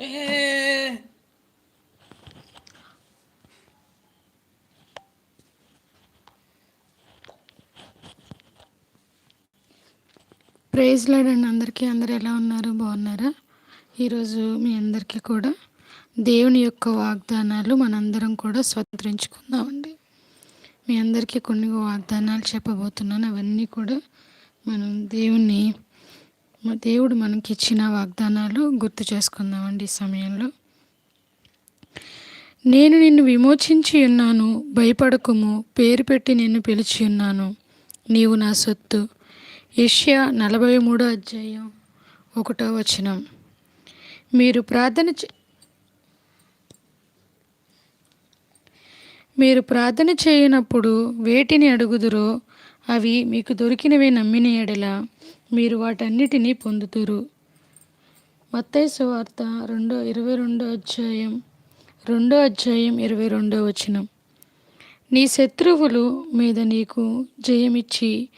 Praise లాడండి అందరికీ. అందరు ఎలా ఉన్నారు? బాగున్నారా? ఈరోజు మీ అందరికీ కూడా దేవుని యొక్క వాగ్దానాలు మనందరం కూడా స్వతంత్రించుకుందామండి. మీ అందరికీ కొన్ని వాగ్దానాలు చెప్పబోతున్నాను. అవన్నీ కూడా మనం దేవుని మా దేవుడు మనకి ఇచ్చిన వాగ్దానాలు గుర్తు చేసుకుందామండి ఈ సమయంలో. నేను నిన్ను విమోచించి ఉన్నాను భయపడకుము పేరు పెట్టి నిన్ను పిలిచి ఉన్నాను. నీవు నా సొత్తు. ఏషియా నలభై మూడో అధ్యాయం ఒకటో వచనం. మీరు ప్రార్థన మీరు ప్రార్థన చేయనప్పుడు వేటిని అడుగుదురో అవి మీకు దొరికినవే నమ్మిన ఎడల. మీరు వాటన్నిటినీ పొందుతురు. మత్తయి సువార్త రెండో ఇరవై రెండో అధ్యాయం రెండో అధ్యాయం ఇరవై రెండో వచనం. నీ శత్రువులు మీద నీకు జయమిచ్చి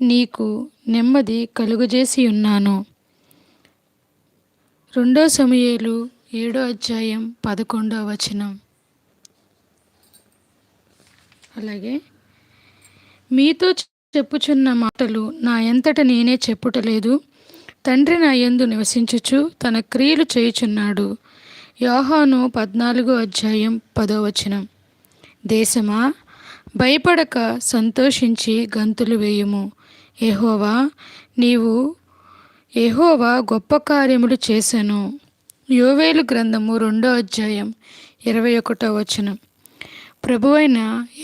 నీకు నెమ్మది కలుగజేసి ఉన్నాను. రెండో సమయాలు ఏడో అధ్యాయం పదకొండో వచనం. అలాగే మీతో చెప్పుచున్న మాటలు నా ఎంతట నేనే చెప్పుటలేదు. తండ్రి నా యందు నివసించుచు తన క్రియలు చేయుచున్నాడు. యోహాను పద్నాలుగో అధ్యాయం పదో వచనం. దేశమా భయపడక సంతోషించి గంతులు వేయుము. ఎహోవా నీవు ఎహోవా గొప్ప కార్యములు చేశాను యోవేలు గ్రంథము రెండో అధ్యాయం ఇరవై ఒకటో వచనం. ప్రభువైన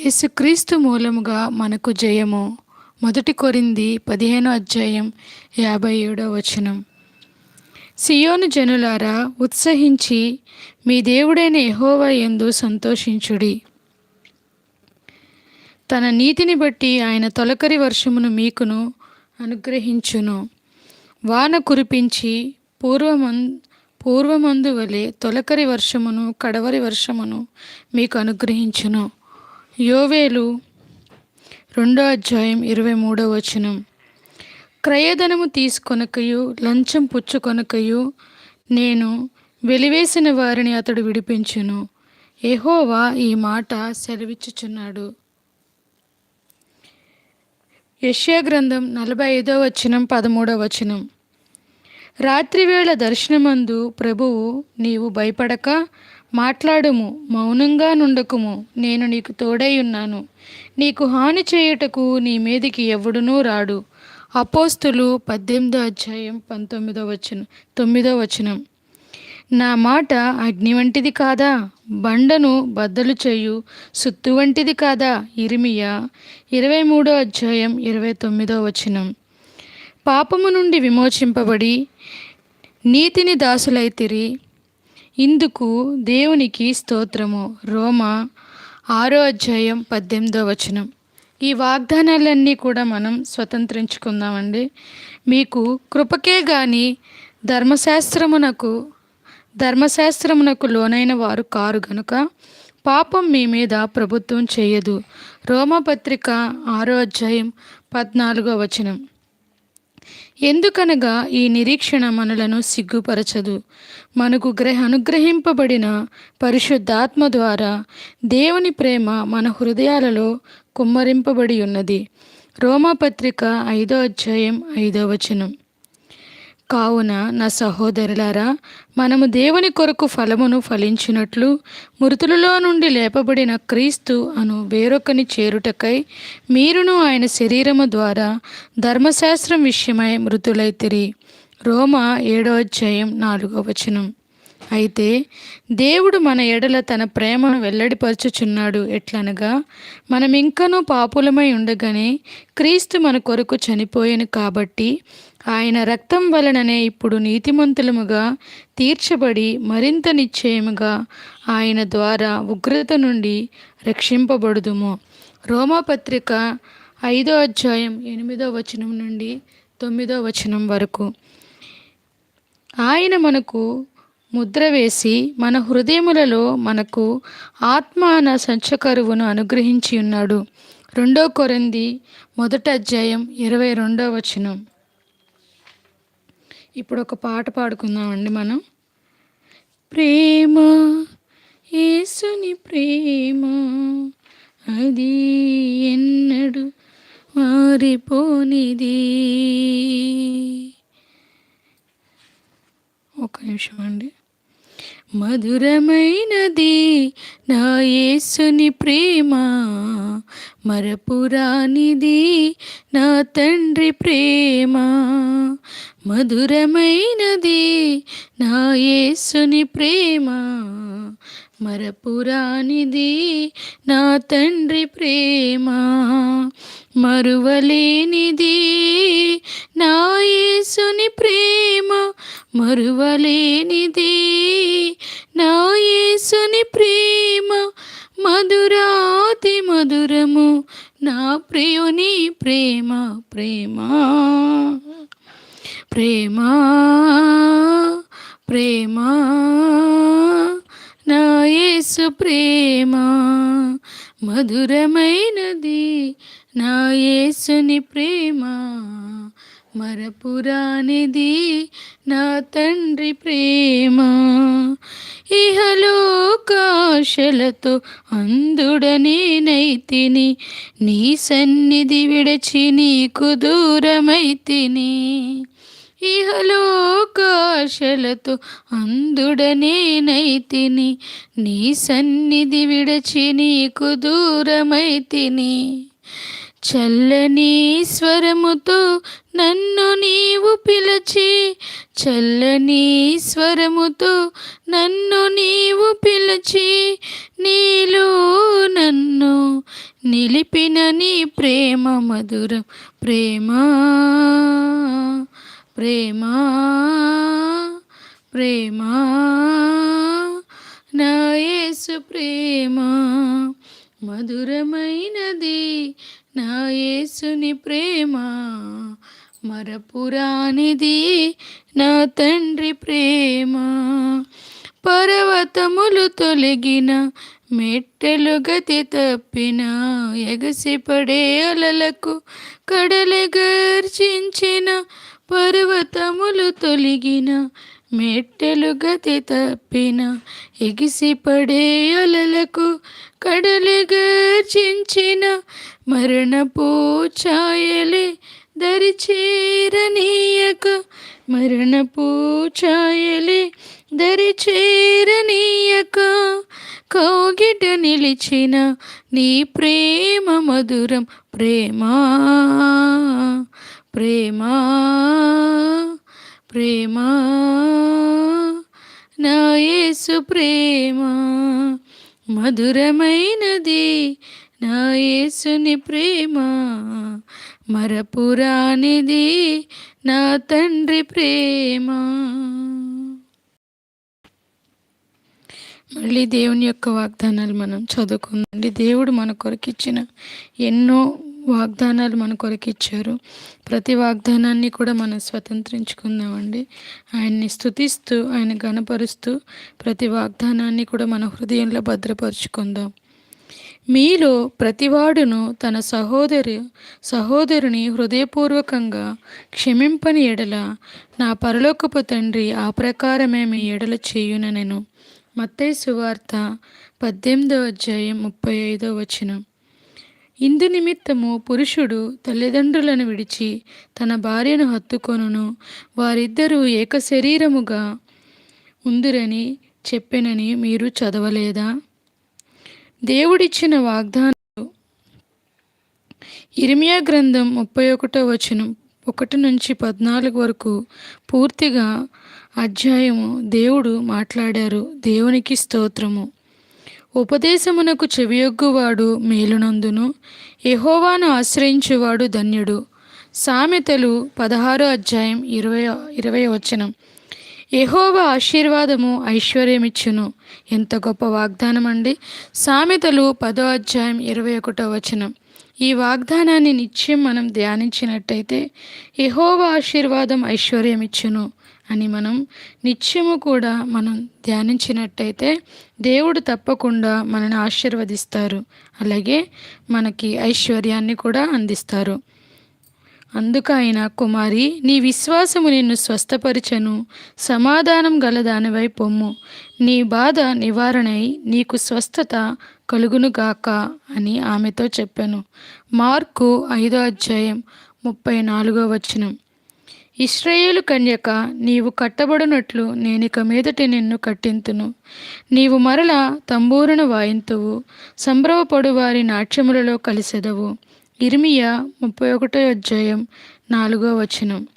యేసుక్రీస్తు మూలముగా మనకు జయము. మొదటి కొరింది పదిహేనో అధ్యాయం యాభై ఏడో వచనం. సియోను జనులారా ఉత్సహించి మీ దేవుడైన ఎహోవా ఎందు సంతోషించుడి. తన నీతిని బట్టి ఆయన తొలకరి వర్షమును మీకును అనుగ్రహించును. వాన కురిపించి పూర్వమం పూర్వమందు వలె తొలకరి వర్షమును కడవరి వర్షమును మీకు అనుగ్రహించును. యోవేలు రెండో అధ్యాయం ఇరవై మూడో వచనం. క్రయధనము తీసుకొనకయు లంచం పుచ్చుకొనకయు నేను వెలివేసిన వారిని అతడు విడిపించును. ఎహోవా ఈ మాట సెలవిచ్చుచున్నాడు. యష్యా గ్రంథం నలభై ఐదో వచనం పదమూడో వచనం. రాత్రివేళ దర్శనమందు ప్రభువు నీవు భయపడక మాట్లాడుము మౌనంగా నుండకుము నేను నీకు తోడై ఉన్నాను. నీకు హాని చేయుటకు నీ మీదికి ఎవడునూ రాడు. అపోస్తులు పద్దెనిమిదో అధ్యాయం పంతొమ్మిదో వచనం తొమ్మిదో వచనం. నా మాట అగ్ని వంటిది కాదా? బండను బద్దలు చేయు సుత్తు వంటిది కాదా? ఇరిమియా ఇరవై మూడో అధ్యాయం ఇరవై తొమ్మిదో వచనం. పాపము నుండి విమోచింపబడి నీతిని దాసులైతిరి ఇందుకు దేవునికి స్తోత్రము. రోమ ఆరో అధ్యాయం పద్దెనిమిదో వచనం. ఈ వాగ్దానాలన్నీ కూడా మనం స్వతంత్రించుకుందామండి. మీకు కృపకే గాని ధర్మశాస్త్రమునకు ధర్మశాస్త్రమునకు లోనైన వారు కారు గనుక పాపం మీ మీద ప్రభుత్వం చేయదు. రోమపత్రిక ఆరో అధ్యాయం పద్నాలుగో వచనం. ఎందుకనగా ఈ నిరీక్షణ మనలను సిగ్గుపరచదు. మనకు గ్రహ అనుగ్రహింపబడిన పరిశుద్ధాత్మ ద్వారా దేవుని ప్రేమ మన హృదయాలలో కుమ్మరింపబడి ఉన్నది. రోమాపత్రిక ఐదో అధ్యాయం ఐదో వచనం. కావున నా సహోదరులారా మనము దేవుని కొరకు ఫలమును ఫలించినట్లు మృతులలో నుండి లేపబడిన క్రీస్తు అను వేరొకని చేరుటకై మీరును ఆయన శరీరము ద్వారా ధర్మశాస్త్రం విషయమై మృతులైతిరి రోమ ఏడో అధ్యాయం నాలుగో వచనం. అయితే దేవుడు మన ఎడల తన ప్రేమను వెల్లడిపరచుచున్నాడు. ఎట్లనగా మనం ఇంకనూ పాపులమై ఉండగానే క్రీస్తు మన కొరకు చనిపోయాను కాబట్టి ఆయన రక్తం వలననే ఇప్పుడు నీతిమంతులముగా తీర్చబడి మరింత నిశ్చయముగా ఆయన ద్వారా ఉగ్రత నుండి రక్షింపబడుదుము. రోమాపత్రిక ఐదో అధ్యాయం ఎనిమిదో వచనం నుండి తొమ్మిదో వచనం వరకు. ఆయన మనకు ముద్ర వేసి మన హృదయములలో మనకు ఆత్మాన సంచకరువును అనుగ్రహించి ఉన్నాడు. రెండో కొరింది మొదట అధ్యాయం ఇరవై రెండో వచనం. ఇప్పుడు ఒక పాట పాడుకుందామండి మనం. ప్రేమ యేసుని ప్రేమ అది ఎన్నడు మారిపోనిది. ఒక నిమిషం అండి. మధురమైనది నా యేసుని ప్రేమ మరపురానిది నా తండ్రి ప్రేమ మధురమైనది నా యేసుని ప్రేమ మరపురానిది నా తండ్రి ప్రేమ మరువలేనిది నా యేసుని ప్రేమ మరువలేనిది నా యేసుని ప్రేమ. మధురాతి మధురము నా ప్రియుని ప్రేమ ప్రేమ ప్రేమ ప్రేమ. నా యేసు ప్రేమ మధురమైనది. నా యేసుని ప్రేమ మరపురానిది. నా తండ్రి ప్రేమ ఇహలోకాశలతో అందుడనే నైతిని. నీ సన్నిధి విడచి నీకు దూరమైతిని. ఇహలోకాశలతో అందుడనేనైతిని నీ సన్నిధి విడచి నీకు దూరమైతిని. చల్లని స్వరముతో నన్ను నీవు పిలచి చల్లని స్వరముతో నన్ను నీవు పిలచి నీలో నన్ను నిలిపిన నీ ప్రేమ మధురం ప్రేమ. ప్రేమా ప్రేమా నా యేసు ప్రేమ మధురమైనది నా యేసుని ప్రేమ మరపురానిది నా తండ్రి ప్రేమ పర్వతములు తొలగిన మెట్టెలు గతి తప్పిన ఎగసిపడే అలలకు కడలి గర్జించిన పర్వతములు తొలగిన మెట్టెలు గతి తప్పిన ఎగిసిపడే అలలకు కడలి గర్జించిన మరణపు ఛాయలే దరి చేరనీయక మరణపు ఛాయలే దరి చేరనీయక కౌగిట నిలిచిన నీ ప్రేమ మధురం ప్రేమా. ప్రేమా ప్రేమా నా యేసు ప్రేమ మధురమైనది నా యేసుని ప్రేమ మరపురానిది నా తండ్రి ప్రేమ. మళ్ళీ దేవుని యొక్క వాగ్దానాలు మనం చదువుకుందండి దేవుడు మన కొరకు ఇచ్చిన ఎన్నో వాగ్దానాలు మన కొరకు ఇచ్చారు. ప్రతి వాగ్దానాన్ని కూడా మనం స్వతంత్రించుకుందామండి. ఆయన్ని స్థుతిస్తూ ఆయన గణపరుస్తూ ప్రతి వాగ్దానాన్ని కూడా మన హృదయంలో భద్రపరుచుకుందాం. మీలో ప్రతివాడును తన సహోదరి సహోదరుని హృదయపూర్వకంగా క్షమింపని ఎడల నా పరలోకపు తండ్రి ఆ ప్రకారమే మీ ఎడల చేయుననెను. మత్తై సువార్త పద్దెనిమిదో అధ్యాయం ముప్పై ఐదో వచనం. ఇందు నిమిత్తము పురుషుడు తల్లిదండ్రులను విడిచి తన భార్యను హత్తుకొనును. వారిద్దరూ ఏక శరీరముగా ఉందిరని చెప్పెనని మీరు చదవలేదా? దేవుడిచ్చిన వాగ్దానాలు ఇరిమియా గ్రంథం ముప్పై ఒకటో వచనం ఒకటి నుంచి పద్నాలుగు వరకు పూర్తిగా అధ్యాయము దేవుడు మాట్లాడారు. దేవునికి స్తోత్రము. ఉపదేశమునకు చెవియొగ్గువాడు మేలునందును. ఎహోవాను ఆశ్రయించువాడు ధన్యుడు. సామెతలు పదహారో అధ్యాయం ఇరవై ఇరవై వచనం. ఎహోవ ఆశీర్వాదము ఐశ్వర్యమిచ్చును. ఎంత గొప్ప వాగ్దానం అండి సామెతలు పదో అధ్యాయం ఇరవై ఒకటో వచనం. ఈ వాగ్దానాన్ని నిత్యం మనం ధ్యానించినట్టయితే ఎహోవ ఆశీర్వాదం ఐశ్వర్యమిచ్చును. అని మనం నిత్యము కూడా మనం ధ్యానించినట్టయితే దేవుడు తప్పకుండా మనని ఆశీర్వదిస్తారు. అలాగే మనకి ఐశ్వర్యాన్ని కూడా అందిస్తారు. అందుకు ఆయన కుమారి నీ విశ్వాసము నిన్ను స్వస్థపరిచను. సమాధానం గలదానివై పొమ్ము. నీ బాధ నివారణై నీకు స్వస్థత కలుగునుగాక అని ఆమెతో చెప్పాను. మార్కు ఐదో అధ్యాయం ముప్పై నాలుగో వచనం. ఇస్రాయేలు కన్యక నీవు కట్టబడినట్లు నేనిక మీదటి నిన్ను కట్టింతును. నీవు మరల తంబూరును వాయింతువు సంభ్రమపడు వారి నాట్యములలో కలిసెదవు. ఇర్మియా ముప్పై ఒకటో అధ్యాయం నాలుగో వచనం.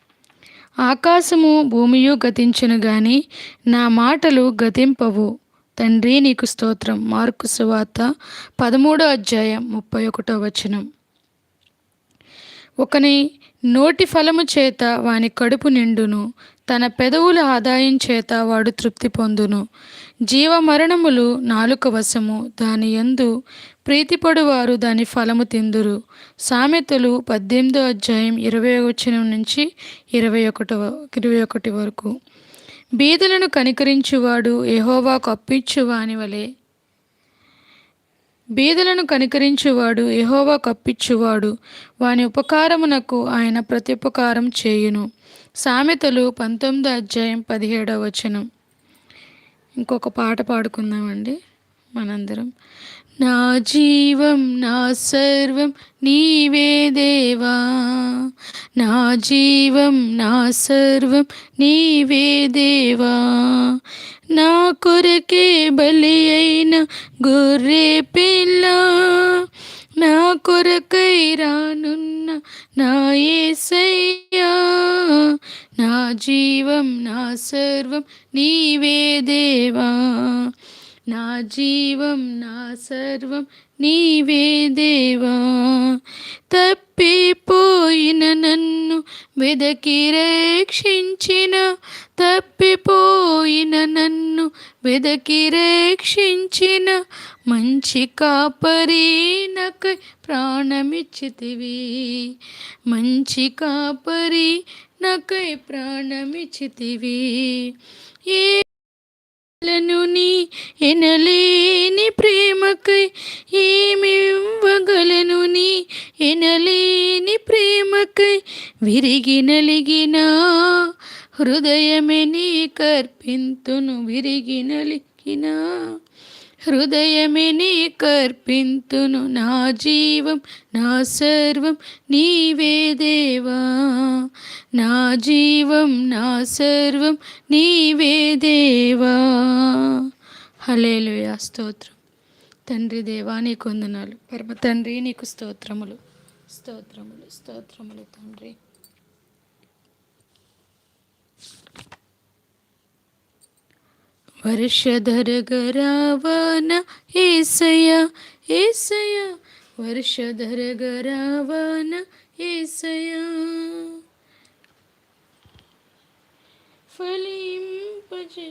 ఆకాశము భూమియు గతించును గాని నా మాటలు గతింపవు. తండ్రి నీకు స్తోత్రం. మార్కు సువార్త పదమూడో అధ్యాయం ముప్పై ఒకటో వచనం. ఒకని నోటి ఫలము చేత వాని కడుపు నిండును తన పెదవుల ఆదాయం చేత వాడు తృప్తి పొందును. జీవమరణములు నాలుక వశము దాని యందు ప్రీతిపడువారు దాని ఫలము తిందురు. సామెతలు పద్దెనిమిదో అధ్యాయం ఇరవై వచనం నుంచి ఇరవై ఒకటవ ఇరవై ఒకటి వరకు. బీదలను కనికరించువాడు ఎహోవాకు అప్పించు వాని వలె బీదలను కనికరించువాడు ఎహోవా కప్పిచ్చువాడు. వాని ఉపకారమునకు ఆయన ప్రత్యుపకారం చేయును. సామెతలు పంతొమ్మిదో అధ్యాయం పదిహేడవ వచనం. ఇంకొక పాట పాడుకుందామండి. మనందరం. నా జీవం నా సర్వం నీవే దేవా. నా జీవం నా సర్వం నీవే దేవా. నా కొరకే బలి అయిన గొర్రె పిల్ల నా కొరకై రానున్న నా ఏసయ్యా. నా జీవం నా సర్వం నీవే దేవా. నా జీవం నా సర్వం నీవే దేవా. తప్పిపోయిన నన్ను వెదకి రక్షించిన తప్పిపోయిన నన్ను వెదకి రక్షించిన మంచి కాపరి నాకై ప్రాణమిచ్చితివి. మంచి కాపరి నకై ప్రాణమిచ్చితివి. ఏ నీ ఎనలేని ప్రేమకై ఏమివ్వగలను నీ ఎనలేని ప్రేమకై విరిగి నలిగిన హృదయమే నీ కర్పింతును విరిగి నలిగినా హృదయమే నీ కర్పింతును నా జీవం నా సర్వం నీవే దేవా. నా జీవం నా సర్వం నీవే దేవా. హలేలుయా స్తోత్రం. తండ్రి దేవా నీకు వందనాలు. పరమ తండ్రి నీకు స్తోత్రములు. స్తోత్రములు స్తోత్రములు తండ్రి. వర్షధర గరావన ఏసయ ఏసయ వర్షధర గరావన ఏసయ ఫలింపజే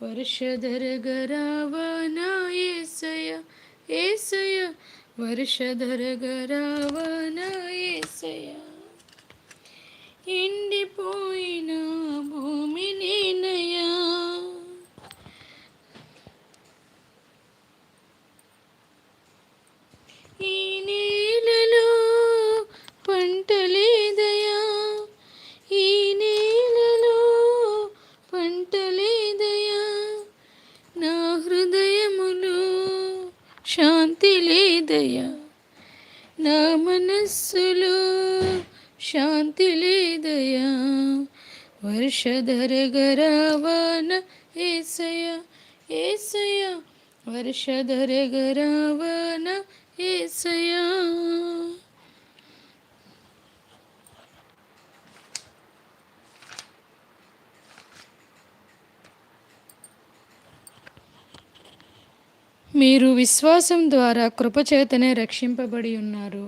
వర్షధర గరావన ఏసయ ఏసయ వర్షధర గరావన ఏసయ మనస్సులో శాంతి లేదయా వర్షధర గరావాన ఏసయ ఏసయ వర్షధర గరావాన ఏసయ మీరు విశ్వాసం ద్వారా కృపచేతనే రక్షింపబడి ఉన్నారు.